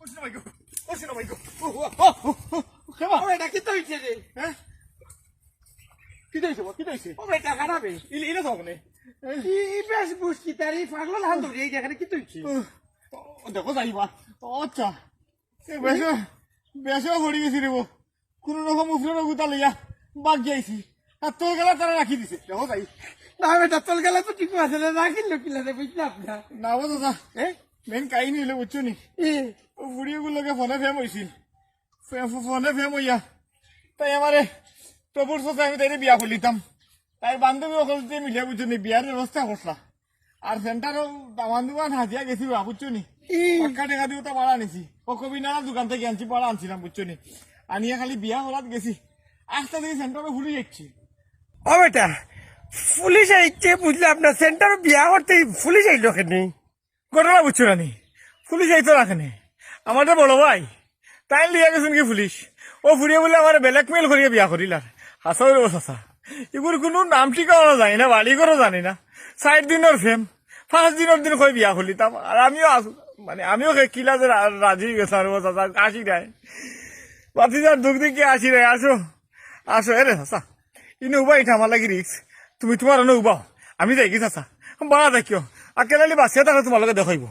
ওসিনা ভাইগো ওসিনা ভাইগো ও ও এটা কি তো হইছে রে হ্যাঁ কি দইছে কি দইছে ও বেটা খারাপে ইল ইলে তো মানে ই বেশ বুঝছি তার এই পাগল হাত ধরে এই এখানে কি তো হইছে দেখো যাইবা আচ্ছা বেশে বেশে ভরি গেছি রে কোনো রকম উফরে গুতা লইয়া বাগ যাইছি আর তোর গেলা তারা রাখি দিছে দেখো যাই না বেটা তোর গেলে তো ঠিক আছে না রাখিল কিলা রে বুঝলি আপনার না বলো যা। হ্যাঁ? মেন কাহিনী হইলে বুঝছ নি বুড়িগুলোকে ফোনে ফেম হয়েছিল ফোনে ফেম হইয়া তাই আমারে প্রভুর সাথে আমি তাই বিয়া খুলিতাম তাই বান্ধবী অকল দিয়ে মিলিয়া বুঝছ নি বিয়ার ব্যবস্থা করলা আর সেন্টারও দুকান হাজিয়া গেছি বা বুঝছ নি পাক্কা টাকা দিও তো পাড়া আনিছি ও কবিনার দোকান থেকে আনছি পাড়া আনছিলাম বুঝছ নি আনিয়া খালি বিয়া করাত গেছি আস্তে দিকে সেন্টারে ভুলে যাচ্ছি ও বেটা পুলিশ আইছে বুঝলে আপনার সেন্টার বিয়া করতে পুলিশ আইলো কেনে ঘটনা বুঝছ না নি? পুলিশ আইতো রাখেনি। আমার বড় ভাই। তাই লিয়া গেছেন কি পুলিশ? ও ফুরিয়ে বলে আমার ব্ল্যাকমেল করিয়ে বিয়া করিল আর হাসাও ও হাসা এগুলো কোনো নাম ঠিকানো জানি না বাড়ি করে জানি না। ষাট দিনের ফেম পাঁচ দিনের দিন কই বিয়া খুলিতাম আর আমিও আস- মানে আমিও কিলা যে রাজি গেছে আর ও চাচা আসি নাই। বাতিজার দুঃখ দেখি আসি রে আসো আসো এ রে চাচা ইনো উবা ইঠা আমার লাগি রিক্স তুমি তোমার উবাও। আমি যাই কি চাচা বাড়া দেখিও আর কেলালি বাসিয়া তাহলে তোমালোকে দেখাইব